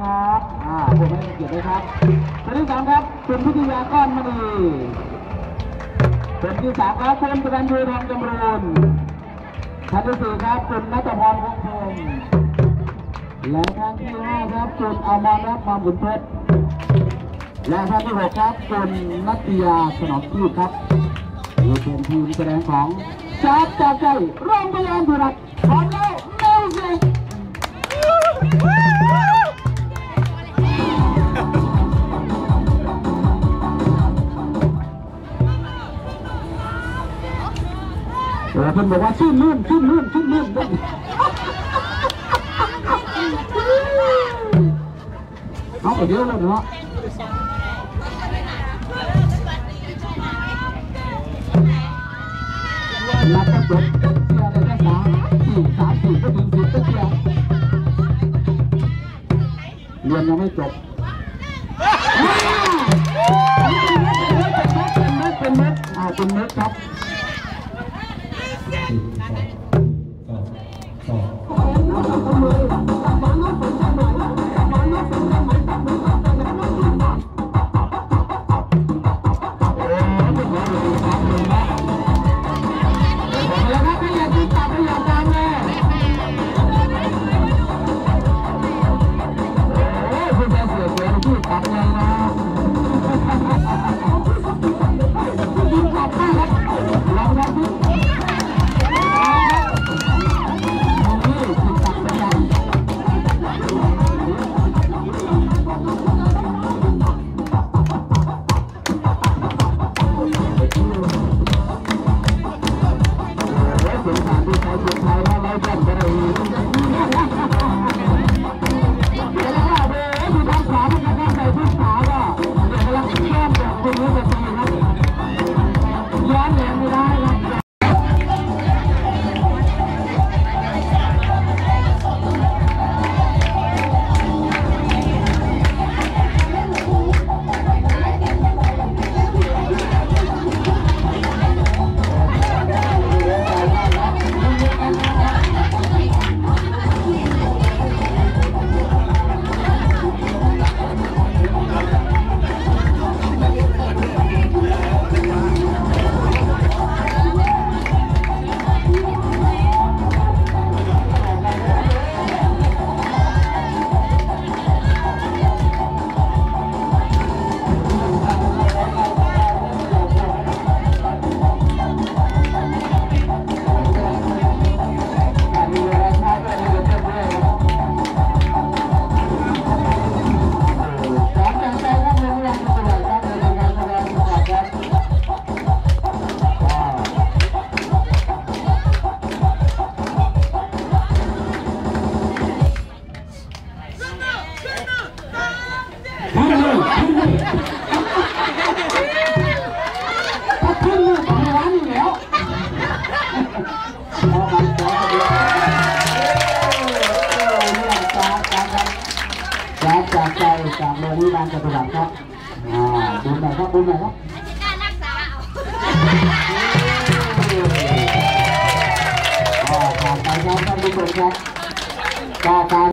ครับอ่าผมไม่ได้เกียรติด้วยครับคนที่สามครับคุณพิทยาก้อนมณีคนที่สามครับคุณประดันยูทองจำรูนท่านที่สี่ครับคุณนัทพรคงพงศ์และท่านที่ห้าครับคุณอมานัตน์ความบุญเพชรและท่านที่หกครับคุณนัตยาสนอมทีพครับอยู่เป็นทีมแสดงของจัติจากใจโรงพยาบาลธุรัตน์พร้อมแล้วเมลเซ่ อเพิ่นบอกว่าชื่นมื่นชื่นมื่นชื่นมื่นด้วยเอาไปเดียวเลยเนาะนับก็จบเสียเลยได้สามสี่สามสี่ก็ถึงสิบก็เสียเรียนยังไม่จบเป็นเม็ดเป็นเม็ดอ่าเป็นเม็ดครับ แล้ สุด จากใจากโรงพยาบาลจตุรัสครับบุญหน่อยครับบุญหน่อยครับการรักษาเอาอ่าผ่านไปครับท่านผู้ชมครับการ